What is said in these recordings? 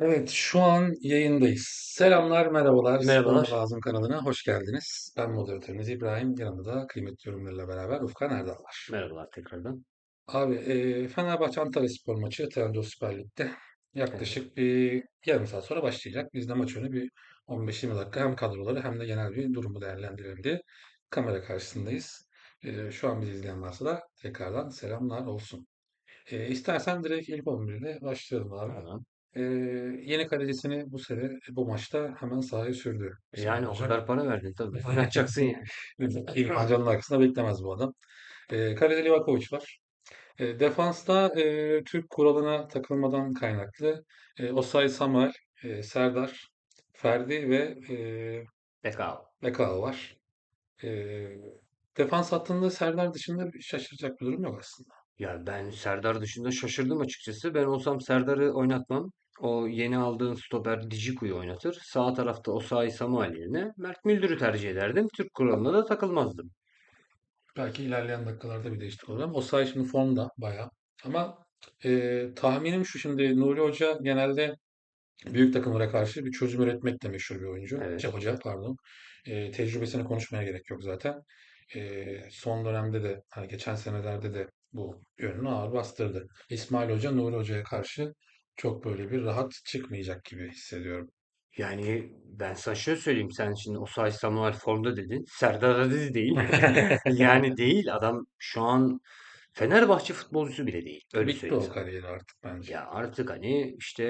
Evet, şu an yayındayız. Selamlar, merhabalar. Merhabalar. Lazım kanalına hoş geldiniz. Ben moderatörünüz İbrahim. Yanımda da kıymetli yorumlarıyla beraber Ufkan Erdal var. Merhabalar tekrardan. Abi, e, Fenerbahçe Antalyaspor maçı Trendyol Süper Lig'de Evet. yaklaşık bir yarım saat sonra başlayacak. Biz de maç önü bir 15-20 dakika hem kadroları hem de genel bir durumu değerlendirelim diye kamera karşısındayız. E, şu an bizi izleyen varsa da tekrardan selamlar olsun. E, istersen direkt ilk 11 ile başlayalım abi. Tamam. Ee, yeni kalecisini bu sene bu maçta hemen sahaya sürdü İsmail Yani o kadar para verdin tabii. Oynatacaksın yani. İrfan Can'ın arkasında beklemez bu adam. Ee, kalede Livakovic var. Ee, defansta e, Türk kuralına takılmadan kaynaklı e, Osay Samuel, e, Serdar, Ferdi ve e, Bekao. Bekao var. E, defans hattında Serdar dışında bir şaşıracak bir durum yok aslında. Ya ben Serdar dışında şaşırdım açıkçası. Ben olsam Serdar'ı oynatmam. O yeni aldığın stoper Diciko'yu oynatır. Sağ tarafta Osayi Samuel yerine Mert Müldür'ü tercih ederdim. Türk kuralına da takılmazdım. Belki ilerleyen dakikalarda bir değişiklik olur ama Osayi şimdi formda bayağı. Ama e, tahminim şu şimdi Nuri Hoca genelde büyük takımlara karşı bir çözüm üretmekle meşhur bir oyuncu. Evet. Şey, hoca pardon. E, tecrübesini konuşmaya gerek yok zaten. E, son dönemde de hani geçen senelerde de bu yönünü ağır bastırdı. İsmail Hoca Nuri Hoca'ya karşı çok böyle bir rahat çıkmayacak gibi hissediyorum. Yani ben sana şöyle söyleyeyim. Sen şimdi Osayi Samuel formda dedin. Serdar Aziz değil. Yani değil. Adam şu an Fenerbahçe futbolcusu bile değil. Öyle Bitti söyleyeyim o sana. kariyeri artık bence. Ya artık hani işte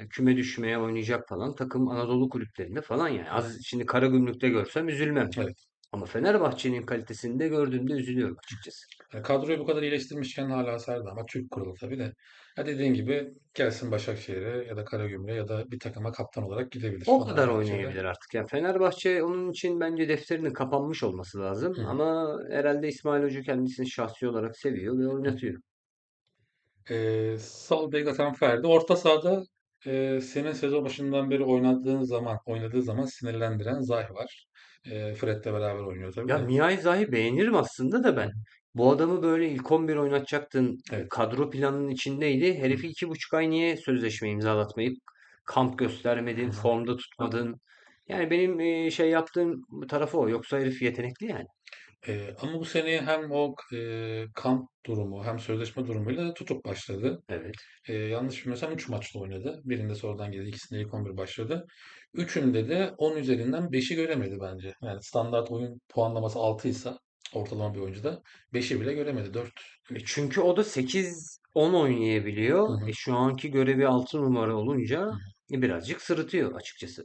e, küme düşmeye oynayacak falan takım Anadolu kulüplerinde falan yani. Az şimdi Karagümrük'te görsem üzülmem. Evet. Ama Fenerbahçe'nin kalitesinde gördüğümde üzülüyorum açıkçası. Yani kadroyu bu kadar iyileştirmişken hala sardı ama Türk kurulu tabii de. Ha dediğin gibi gelsin Başakşehir'e ya da Karagümrük'e ya da bir takıma kaptan olarak gidebilir O kadar oynayabilir artık. Yani Fenerbahçe onun için bence defterinin kapanmış olması Hı lazım. hı, Ama herhalde İsmail Hoca kendisini şahsi olarak seviyor ve hı hı. oynatıyor. Ee, sol bek atan Ferdi. Orta sahada e, senin sezon başından beri oynadığın zaman, oynadığı zaman sinirlendiren Zayh var. E, Fred'le beraber oynuyor tabii Ya de. Mihai Zahi beğenirim aslında da ben. Bu adamı böyle ilk 11 oynatacaktın. Evet. Kadro planının içindeydi. Herifi iki buçuk ay niye sözleşme imzalatmayıp kamp göstermedin, formda tutmadın. Yani benim şey yaptığım tarafı o. Yoksa herif yetenekli yani. Ee, ama bu seneye hem o e, kamp durumu hem sözleşme durumuyla da tutup başladı. Evet. Ee, yanlış bilmiyorsam 3 maçta oynadı. Birinde sonradan girdi, ikisinde ilk 11 başladı. Üçünde de 10 üzerinden beşi göremedi bence. Yani standart oyun puanlaması 6 ise ortalama bir oyuncuda beşi bile göremedi. 4, E 3. çünkü o da 8-10 Hı oynayabiliyor. hı, E şu anki görevi 6 numara olunca hı hı. e, birazcık sırıtıyor açıkçası.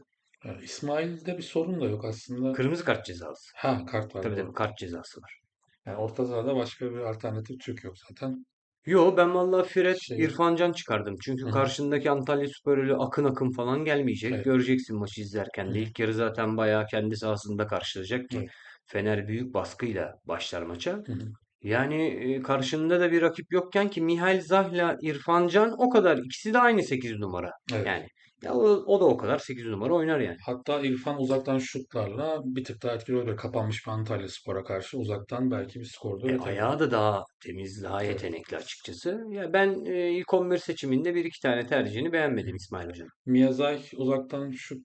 İsmail'de bir sorun da yok aslında. Kırmızı kart cezası. Ha kart var Tabii tabii kart cezası var. Yani orta sahada başka bir alternatif Türk yok zaten. Yo ben vallahi Fred, Şey, İrfan Can çıkardım. Çünkü hı, karşındaki Antalyaspor öyle akın akın falan gelmeyecek. evet. Göreceksin maçı izlerken de. İlk yarı zaten bayağı kendi sahasında karşılayacak ki evet. Fener büyük baskıyla başlar maça. Hı hı, Yani e, karşında da bir rakip yokken ki Mihail Zah'la İrfan Can o kadar. ikisi de aynı 8 numara. evet. Yani ya o, o da o kadar 8 numara oynar yani. Hatta İrfan uzaktan şutlarla bir tık daha etkili olabilir. Kapanmış bir Antalyaspor'a karşı uzaktan belki bir skor da E, ayağı da daha temiz, daha Tabii. yetenekli açıkçası. Ya ben e, ilk 11 seçiminde bir iki tane tercihini beğenmedim İsmail Hoca'nın. Miyazaki uzaktan şut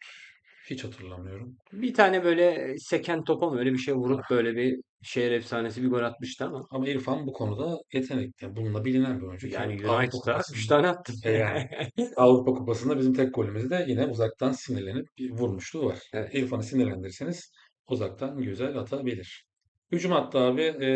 hiç hatırlamıyorum. Bir tane böyle seken topa mı öyle bir şey vurup Ah, böyle bir şehir efsanesi bir gol atmıştı ama Ama İrfan bu konuda yetenekli. Yani bununla bilinen bir oyuncu yani United'a 3 Kupası'nda tane attı. e yani Avrupa Kupası'nda bizim tek golümüzü de yine uzaktan sinirlenip bir vurmuşluğu var. Evet. İrfan'ı sinirlendirirseniz uzaktan güzel atabilir. Hücum hattı abi e,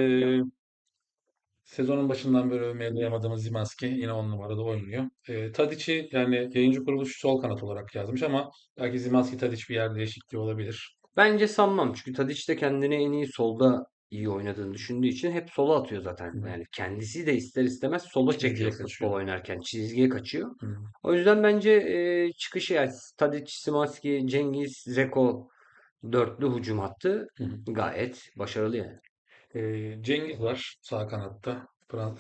Sezonun başından beri övmeye doyamadığımız Zimanski yine on numarada oynuyor. E, Tadic'i yani yayıncı kuruluş sol kanat olarak yazmış ama belki Zimanski Tadic bir yer değişikliği olabilir. Bence sanmam çünkü Tadic de kendini en iyi solda iyi oynadığını düşündüğü için hep sola atıyor zaten. Hı. Yani kendisi de ister istemez sola Çizgiye çekiyor futbol kaçıyor. oynarken. Çizgiye kaçıyor. Hı. O yüzden bence e, çıkışı yani Tadic, Szymański, Cengiz, Dzeko dörtlü hücum hattı hı. gayet başarılı yani. E, Cengiz var sağ kanatta.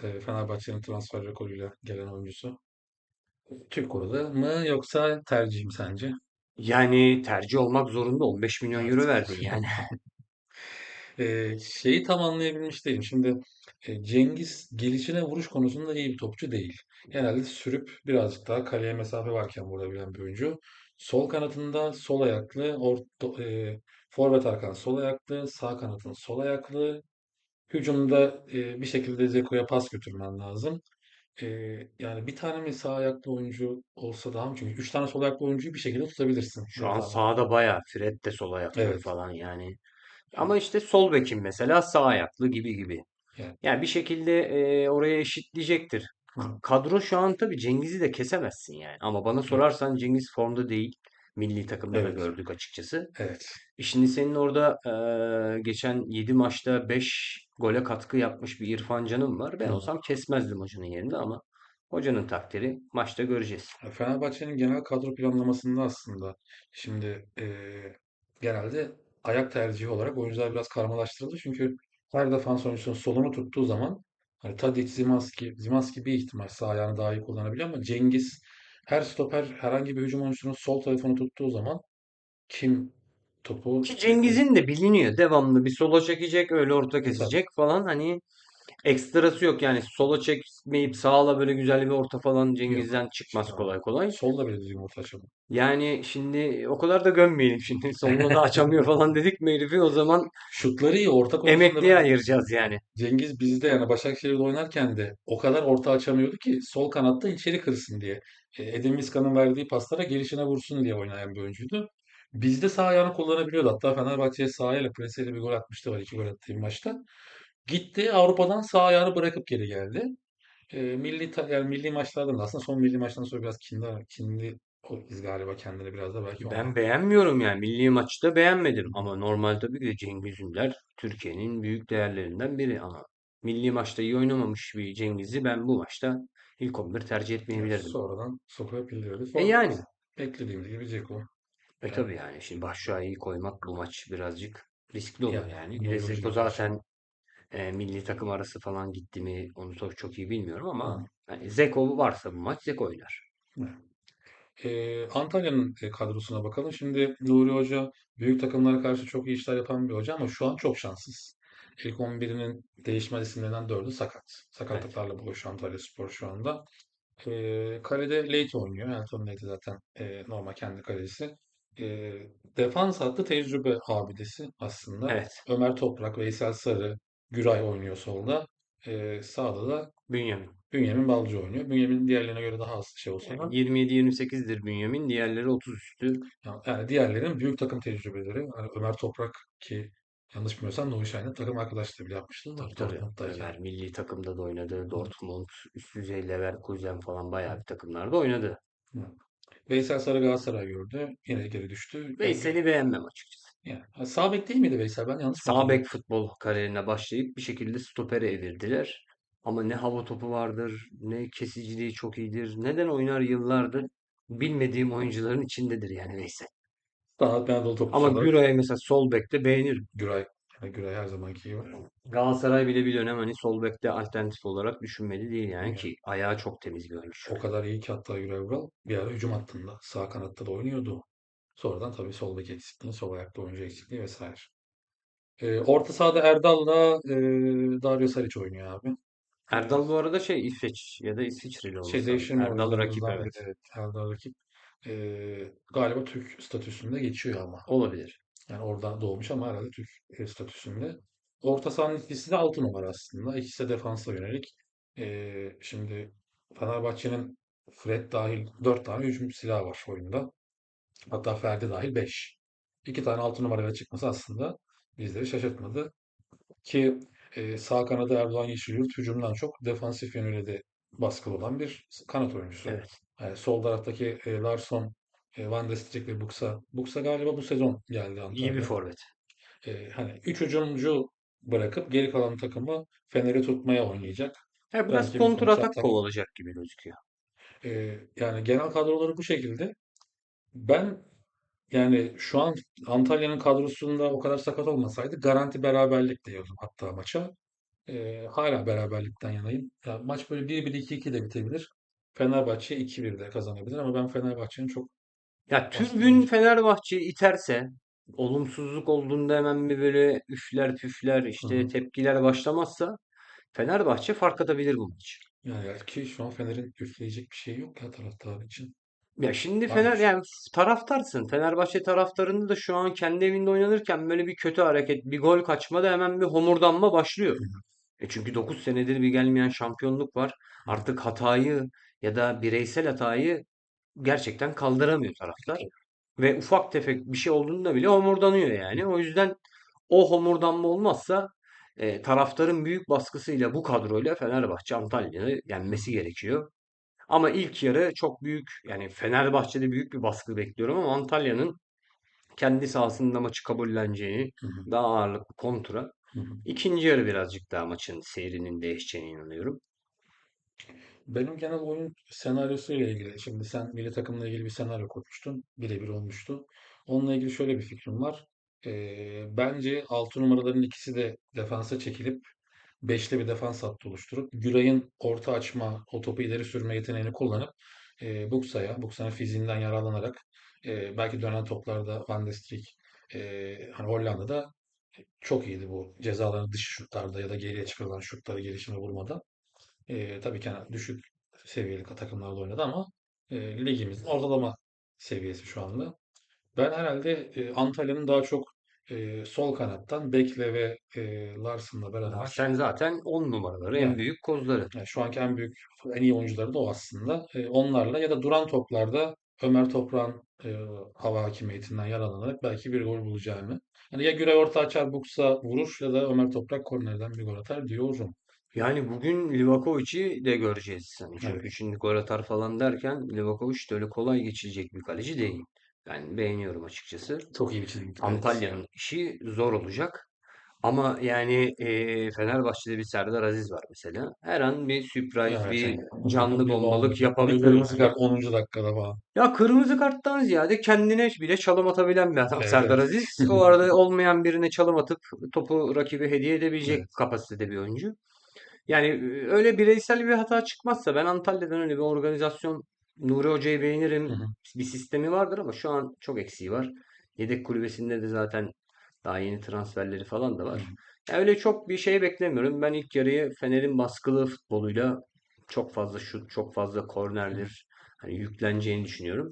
E, Fenerbahçe'nin transfer rekoruyla gelen oyuncusu. Türk kurulu mu yoksa tercih mi sence? Yani tercih olmak zorunda 15 milyon euro verdin yani. Eee, şeyi tam anlayabilmiş değilim. Şimdi e, Cengiz gelişine vuruş konusunda iyi bir topçu değil. Genelde sürüp birazcık daha kaleye mesafe varken vurabilen bir oyuncu. Sol kanatında sol ayaklı, orta, e, forvet arkan sol ayaklı, sağ kanatın sol ayaklı. Hücumda e, bir şekilde Dzeko'ya pas götürmen lazım. E, yani bir tane mi sağ ayaklı oyuncu olsa daha mı? Çünkü üç tane sol ayaklı oyuncuyu bir şekilde tutabilirsin Şu an yatağında. sağda bayağı Fred de sol ayaklı Evet. falan yani. Ama işte sol bekim mesela sağ ayaklı gibi gibi. yani, Yani bir şekilde e, oraya eşitleyecektir. Hı, Kadro şu an tabii Cengiz'i de kesemezsin yani. Ama bana sorarsan Cengiz formda değil. Milli takımda da Evet. gördük açıkçası. Evet. E şimdi senin orada e, geçen 7 maçta 5 gole katkı yapmış bir İrfan Can'ım var. Ben Hı. olsam kesmezdim hocanın yerinde ama hocanın takdiri maçta göreceğiz. Fenerbahçe'nin genel kadro planlamasında aslında şimdi eee, genelde ayak tercihi olarak oyuncular biraz karmalaştırıldı. Çünkü her defans oyuncusunun solunu tuttuğu zaman hani Tadic, Zimanski, Zimanski bir ihtimal sağ ayağını daha iyi kullanabiliyor ama Cengiz her stoper herhangi bir hücum oyuncusunun sol tarafını tuttuğu zaman kim topu Ki Cengiz'in de biliniyor. Devamlı bir sola çekecek, öyle orta kesecek falan. Hani ekstrası yok yani sola çekmeyip sağla böyle güzel bir orta falan yok. Cengiz'den çıkmaz İşte o. kolay kolay. Solda bile düzgün orta açalım. Yani şimdi o kadar da gömmeyelim şimdi. Solunu da açamıyor falan dedik mi herifi o zaman Şutları iyi. Orta emekliye ben ayıracağız yani. Cengiz bizde yani Başakşehir'de oynarken de o kadar orta açamıyordu ki sol kanatta içeri kırsın diye. E, Edin Visca'nın verdiği paslara gelişine vursun diye oynayan bir oyuncuydu. Bizde sağ ayağını kullanabiliyordu. Hatta Fenerbahçe'ye sağ ayağıyla preseyle bir gol atmıştı var. iki gol attığı bir maçta. Gitti Avrupa'dan sağ ayağını bırakıp geri geldi. E, milli yani milli maçlardan da aslında son milli maçtan sonra biraz kindi, kindi o iz galiba kendini biraz da belki. Ben beğenmiyorum yani. Milli maçta beğenmedim. Ama normal tabii ki Cengiz Ünder Türkiye'nin büyük değerlerinden biri. Ama milli maçta iyi oynamamış bir Cengiz'i ben bu maçta ilk 11 tercih etmeyebilirdim. sonradan sokup bildiriyordu. E yani. beklediğimiz gibi Dzeko. E Yani, tabii yani. Şimdi Batshuayi'yi koymak bu maç birazcık riskli olur yani yani. Bir karşı. zaten e, milli takım arası falan gitti mi onu çok, çok iyi bilmiyorum ama yani Dzeko varsa bu maç Dzeko oynar. Evet. Ee, Antalya'nın e, kadrosuna bakalım. Şimdi Nuri Hoca büyük takımlara karşı çok iyi işler yapan bir hoca ama şu an çok şanssız. İlk 11'inin değişmez isimlerinden 4'ü sakat. Evet. Sakatlıklarla boğuşuyor Antalyaspor şu anda. Ee, kalede Leite oynuyor. Elton Leite zaten e, normal kendi kalecisi. Ee, defans hattı tecrübe abidesi aslında. Evet. Ömer Toprak, Veysel Sarı, Güray oynuyor solda. Ee, sağda da Bünyamin. Bünyamin Balcı oynuyor. Bünyamin diğerlerine göre daha az şey olsa Yani da 27-28'dir Bünyamin. Diğerleri 30 üstü. Ya- Yani diğerlerinin büyük takım tecrübeleri. Hani Ömer Toprak ki yanlış bilmiyorsam Nuri Şahin'le takım arkadaşlığı bile yapmıştı Tabii tabii. Dortmund'dayken. Ömer milli takımda da oynadı. Dortmund, üst düzey Leverkusen falan bayağı bir takımlarda oynadı. hı. Veysel Sarı Galatasaray gördü. Yine geri düştü. Yani, Veysel'i beğenmem açıkçası. Ha, Sağ bek değil miydi Veysel? Ben yanlış mı Sağ hatırlıyorum? bek futbol kariyerine başlayıp bir şekilde stopere evirdiler. Ama ne hava topu vardır, ne kesiciliği çok iyidir. Neden oynar yıllardır bilmediğim oyuncuların içindedir yani Veysel. Daha Anadolu Ama topçusu olarak Güray'ı mesela sol bekte beğenirim. Güray. Yani Güray her zamanki gibi. Galatasaray bile bir dönem hani sol bekte alternatif olarak düşünmeli değil yani Yani ki ayağı çok temiz bir oyuncu. o kadar iyi ki hatta Güray Vural bir ara hücum hattında sağ kanatta da oynuyordu. Sonradan tabii sol bek eksikliği, sol ayakta oyuncu eksikliği vesaire. Ee, orta sahada Erdal'la e, Dario Saric oynuyor abi. Erdal bu arada şey İsveç ya da İsviçreli şey lazım. devşirme Erdal rakip biri. evet. Evet, Erdal rakip. Ee, galiba Türk statüsünde geçiyor ama. Olabilir. Yani orada doğmuş ama herhalde Türk e, statüsünde. Orta sahanın ikisi de 6 numara aslında. İkisi de defansa yönelik. Ee, şimdi Fenerbahçe'nin Fred dahil 4 tane hücum silahı var oyunda. Hatta Ferdi dahil 5. İki tane 6 numarayla çıkması aslında bizleri şaşırtmadı. Ki e, sağ kanada Erdoğan Yeşilyurt hücumdan çok defansif yönüyle de baskılı olan bir kanat oyuncusu. Evet. Yani sol taraftaki e, Larsson, e, Van de Streek ve Buksa. Buksa galiba bu sezon geldi İyi bir forvet. E, hani üç hücumcu bırakıp geri kalan takımı Fener'i tutmaya oynayacak. Ya biraz Belki bir kontur atak kontratla kovalayacak gibi gözüküyor. e, yani genel kadroları bu şekilde. Ben yani şu an Antalya'nın kadrosunda o kadar sakat olmasaydı garanti beraberlik diyordum hatta maça. Ee, hala beraberlikten yanayım. Ya maç böyle 1-1 2-2 de bitebilir. Fenerbahçe 2-1 de kazanabilir ama ben Fenerbahçe'nin çok Ya baskın tribün olacak. Fenerbahçe'yi iterse olumsuzluk olduğunda hemen bir böyle üfler püfler Hı işte hı. tepkiler başlamazsa Fenerbahçe fark atabilir bu maç. Yani ya ki şu an Fener'in üfleyecek bir şey yok ya taraftar için. Ya şimdi? Fener yani taraftarsın. Fenerbahçe taraftarında da şu an kendi evinde oynanırken böyle bir kötü hareket, bir gol kaçmada hemen bir homurdanma başlıyor. E çünkü 9 senedir bir gelmeyen şampiyonluk var. Artık hatayı ya da bireysel hatayı gerçekten kaldıramıyor taraftar. Ve ufak tefek bir şey olduğunda bile homurdanıyor yani. O yüzden o homurdanma olmazsa e, taraftarın büyük baskısıyla bu kadroyla Fenerbahçe Antalya'yı yenmesi gerekiyor. Ama ilk yarı çok büyük yani Fenerbahçe'de büyük bir baskı bekliyorum ama Antalya'nın kendi sahasında maçı kabulleneceğini Hı hı. daha ağırlıklı kontra. Hı hı. İkinci yarı birazcık daha maçın seyrinin değişeceğine inanıyorum. Benim genel oyun senaryosu ile ilgili. Şimdi sen milli takımla ilgili bir senaryo kurmuştun. Birebir olmuştu. Onunla ilgili şöyle bir fikrim var. Ee, bence 6 numaraların ikisi de defansa çekilip beşli bir defans hattı oluşturup Güray'ın orta açma, o topu ileri sürme yeteneğini kullanıp e, Buksa'ya, Buksa'nın fiziğinden yararlanarak e, belki dönen toplarda Van de Streek e, hani Hollanda'da çok iyiydi bu cezaların dış şutlarda ya da geriye çıkarılan şutları gelişine vurmada. E, tabii ki hani düşük seviyeli takımlarda oynadı ama e, ligimizin ortalama seviyesi şu anda. Ben herhalde e, Antalya'nın daha çok e, sol kanattan Bekle ve e, Larson'la beraber sen zaten 10 numaraları en yani, büyük kozları. yani şu anki en büyük, en iyi oyuncuları da o aslında. E, onlarla ya da duran toplarda Ömer Toprak'ın e, hava hakimiyetinden yararlanarak belki bir gol bulacağını. Yani ya Güray orta açar, Buksa vurur ya da Ömer Toprak kornerden bir gol atar diyorum. Yani bugün Livakovic'i de göreceğiz. Hani Evet. çünkü şimdi gol atar falan derken Livakovic de öyle kolay geçilecek bir kaleci değil. Ben beğeniyorum açıkçası. Çok iyi bir evet. Antalya'nın işi zor olacak. Ama yani eee, Fenerbahçe'de bir Serdar Aziz var mesela. Her an bir sürpriz, Evet. bir canlı bir bombalık bomba, bir yapabilir kırmızı kart 10. dakikada falan. Ya kırmızı karttan ziyade kendine bile çalım atabilen bir adam Evet Serdar evet. Aziz. O arada olmayan birine çalım atıp topu rakibe hediye edebilecek Evet. kapasitede bir oyuncu. Yani e, öyle bireysel bir hata çıkmazsa ben Antalya'dan öyle bir organizasyon Nuri Hoca'yı Hı beğenirim. hı. Bir sistemi vardır ama şu an çok eksiği var. Yedek kulübesinde de zaten daha yeni transferleri falan da Hı var. hı. Ya öyle çok bir şey beklemiyorum. Ben ilk yarıyı Fener'in baskılı futboluyla çok fazla şut, çok fazla Hı hı. kornerdir. Hani yükleneceğini düşünüyorum.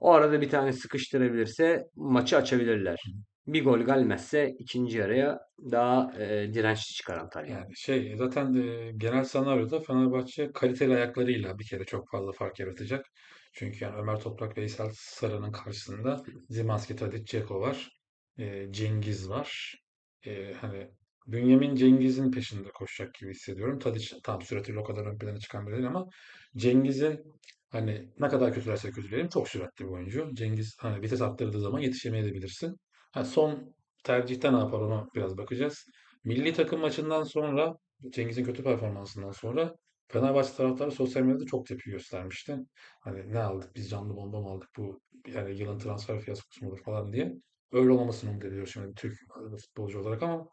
O arada bir tane sıkıştırabilirse maçı açabilirler. Bir gol gelmezse ikinci yarıya daha e, dirençli çıkar Antalya. Yani şey zaten e, genel senaryoda Fenerbahçe kaliteli ayaklarıyla bir kere çok fazla fark yaratacak. Çünkü yani Ömer Toprak, Veysel Sarı'nın karşısında Zimanski, Tadic, Dzeko var. E, Cengiz var. E, hani Bünyamin Cengiz'in peşinde koşacak gibi hissediyorum. Tadic tam süratiyle o kadar ön plana çıkan biri değil ama Cengiz'in hani ne kadar kötülerse kötüleyelim çok süratli bir oyuncu. Cengiz hani vites arttırdığı zaman yetişemeyebilirsin. Ha, son tercihte ne yapar ona biraz bakacağız. Milli takım maçından sonra Cengiz'in kötü performansından sonra Fenerbahçe taraftarı sosyal medyada çok tepki göstermişti. Hani ne aldık biz canlı bomba mı aldık bu yani yılın transfer fiyaskosu mudur falan diye. Öyle olmamasını umut ediyoruz şimdi Türk futbolcu olarak ama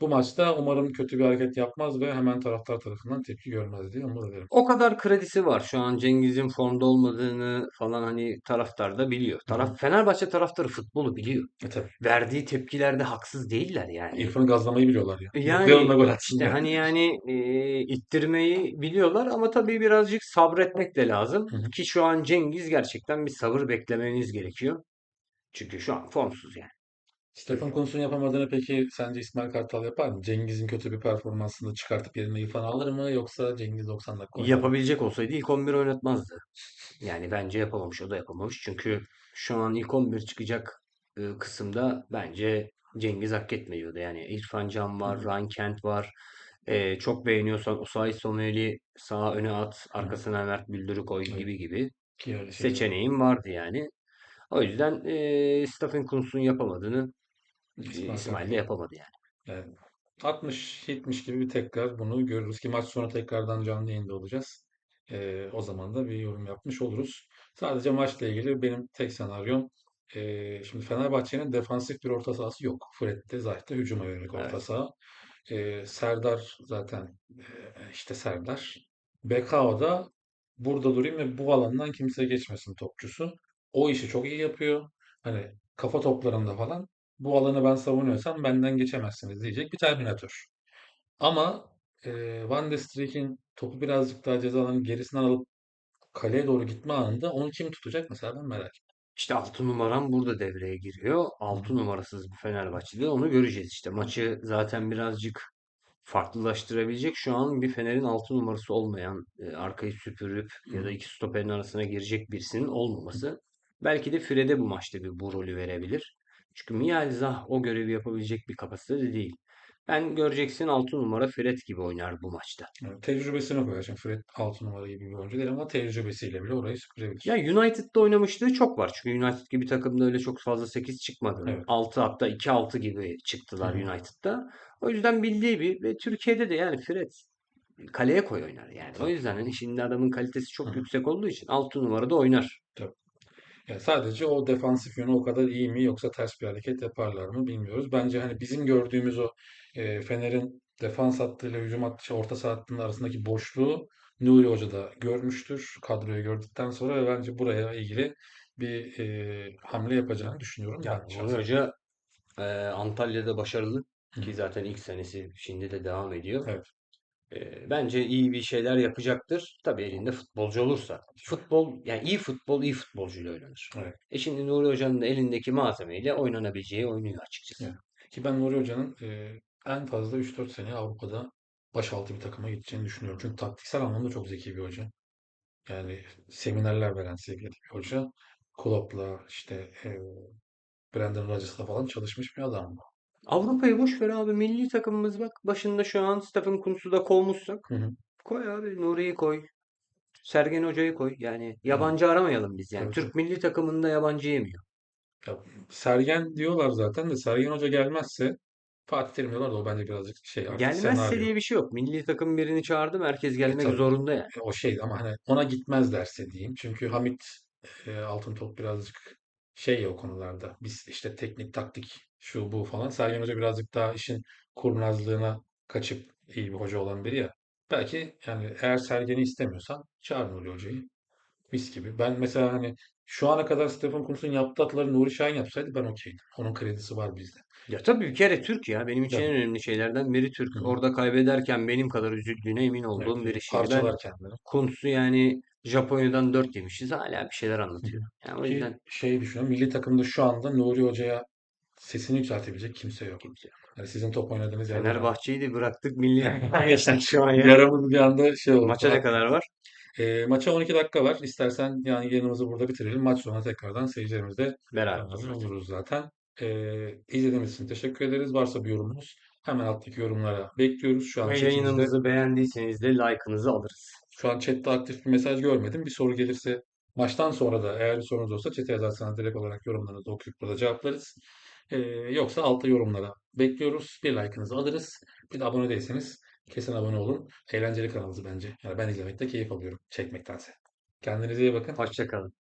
bu maçta umarım kötü bir hareket yapmaz ve hemen taraftar tarafından tepki görmez diye umut ederim. O kadar kredisi var. Şu an Cengiz'in formda olmadığını falan hani taraftar da biliyor. Hı hı. Taraf Fenerbahçe taraftarı futbolu biliyor. E tabii. Verdiği tepkilerde haksız değiller yani. İrfan'ı gazlamayı biliyorlar ya. Yani gol atsın işte diye. hani yani e, ittirmeyi biliyorlar ama tabii birazcık sabretmek de lazım. Hı. Ki şu an Cengiz gerçekten bir sabır beklemeniz gerekiyor. Çünkü şu an formsuz yani. Stefan Kuntuz'un yapamadığını peki sence İsmail Kartal yapar mı? Cengiz'in kötü bir performansını çıkartıp yerine İrfan alır mı yoksa Cengiz 90 dakika oynar mı? Yapabilecek olsaydı ilk 11 oynatmazdı. Yani bence yapamamış. O da yapamamış. Çünkü şu an ilk 11 çıkacak e, kısımda bence Cengiz hak etmiyordu. Yani İrfan Can Hı var, hı. Ryan Kent var. E, çok beğeniyorsan Osayi Someli sağa öne at, Hı hı. arkasına Mert Müldür'ü koy gibi gibi Ki öyle var. seçeneğim vardı yani. O yüzden e, Stephen Kuntz'un yapamadığını İsmail İsmail de yapamadı yani. Yani 60-70 gibi bir tekrar bunu görürüz ki maç sonra tekrardan canlı yayında olacağız. Ee, o zaman da bir yorum yapmış oluruz. Sadece maçla ilgili benim tek senaryom ee, şimdi Fenerbahçe'nin defansif bir orta sahası yok. Fred'de zaten hücuma yönelik orta Evet. saha. Ee, Serdar zaten ee, işte Serdar. Bekao da burada durayım ve bu alandan kimse geçmesin topçusu. O işi çok iyi yapıyor. Hani kafa toplarında falan. Bu alanı ben savunuyorsam benden geçemezsiniz diyecek bir Terminator. Ama e, Van der Streek'in topu birazcık daha ceza alanının gerisinden alıp kaleye doğru gitme anında onu kim tutacak mesela ben merak ettim. İşte 6 numaram burada devreye giriyor. Hı 6 hı. numarasız bir Fenerbahçe'de onu göreceğiz işte. Maçı zaten birazcık farklılaştırabilecek şu an bir Fener'in 6 numarası olmayan e, arkayı süpürüp ya da iki stoperin arasına girecek birisinin olmaması. Belki de Fred'e bu maçta bir bu rolü verebilir. Çünkü Miyazah o görevi yapabilecek bir kapasitede değil. Ben göreceksin 6 numara Fred gibi oynar bu maçta. Yani tecrübesini koyar. Şimdi Fred 6 numara gibi bir oyuncu değil ama tecrübesiyle bile orayı Ya süpürebilir. United'da oynamışlığı çok var. Çünkü United gibi takımda öyle çok fazla 8 çıkmadı. Evet. 6 hatta 2-6 gibi çıktılar hı. United'da. O yüzden bildiği bir ve Türkiye'de de yani Fred kaleye koy oynar yani. O Tabii. yüzden hani şimdi adamın kalitesi çok hı. yüksek olduğu için 6 numarada oynar. Tabii. Yani sadece o defansif yönü o kadar iyi mi yoksa ters bir hareket yaparlar mı bilmiyoruz. Bence hani bizim gördüğümüz o e, Fener'in defans hattıyla hücum hattı, şey, orta saha hattının arasındaki boşluğu Nuri Hoca da görmüştür kadroyu gördükten sonra ve bence buraya ilgili bir e, hamle yapacağını düşünüyorum Ya ben Nuri. Hoca e, Antalya'da başarılı Hı ki zaten ilk senesi şimdi de devam ediyor. Evet. E, bence iyi bir şeyler yapacaktır. Tabii elinde futbolcu olursa. Futbol yani iyi futbol iyi futbolcuyla oynanır. Evet. E şimdi Nuri Hoca'nın da elindeki malzemeyle oynanabileceği oynuyor açıkçası. Evet. Ki ben Nuri Hoca'nın e, en fazla 3-4 sene Avrupa'da başaltı bir takıma gideceğini düşünüyorum. Çünkü taktiksel anlamda çok zeki bir hoca. Yani seminerler veren seviyede bir hoca. Klopp'la işte e, Brendan Rodgers'la falan çalışmış bir adam. Avrupa'yı boş ver abi. Milli takımımız bak. Başında şu an Stephen Kuntz'u da kovmuşsak. Hı hı. Koy abi. Nuri'yi koy. Sergen Hoca'yı koy. Yani Evet. yabancı aramayalım biz. Yani tabii. Türk milli takımında yabancı yemiyor. Ya, Sergen diyorlar zaten de Sergen Hoca gelmezse Fatih Terim diyorlar da o bence birazcık şey artık Gelmezse senaryo. diye bir şey yok. Milli takım birini çağırdı mı herkes E gelmek tabii. zorunda yani. E, o şey ama hani ona gitmezlerse diyeyim. Çünkü Hamit e, Altıntop birazcık şey ya o konularda. Biz işte teknik, taktik, şu bu falan. Sergen Hoca birazcık daha işin kurnazlığına kaçıp iyi bir hoca olan biri ya. Belki yani eğer Sergen'i istemiyorsan çağır Nuri Hoca'yı. Mis gibi. Ben mesela hani şu ana kadar Stefan Kuntz'un yaptığı hatları Nuri Şahin yapsaydı ben okeydim. Onun kredisi var bizde. Ya tabii bir kere Türk ya. Benim için Ya, en önemli şeylerden biri Türk. hı. Orada kaybederken benim kadar üzüldüğüne emin Evet, olduğum e, biri. Şimdi ben. Kuntz'u yani Japonya'dan 4 yemişiz. Hala bir şeyler anlatıyor. Yani o Ki yüzden şey düşünüyorum. Milli takımda şu anda Nuri Hoca'ya sesini yükseltebilecek kimse yok. kimse. Yani sizin top oynadığınız yerde Fenerbahçe'yi de bıraktık milli geçtik şu an ya. yaramız bir anda şey oldu. Maça ne kadar var? E, maça 12 dakika var. İstersen yani yayınımızı burada bitirelim. Maç sonuna tekrardan seyircilerimizle Beraber oluruz zaten. E, izlediğiniz için teşekkür ederiz. Varsa bir yorumunuz hemen alttaki yorumlara bekliyoruz. Şu an Ve yayınımızı beğendiyseniz de like'ınızı alırız. Şu an chatte aktif bir mesaj görmedim. Bir soru gelirse maçtan sonra da eğer bir sorunuz olsa chat'e yazarsanız direkt olarak yorumlarınızı okuyup burada cevaplarız. Ee, yoksa altta yorumlara bekliyoruz. Bir like'ınızı alırız. Bir de abone değilseniz kesin abone olun. Eğlenceli kanalımız bence. Yani ben izlemekte keyif alıyorum çekmektense. Kendinize iyi bakın. Hoşça kalın.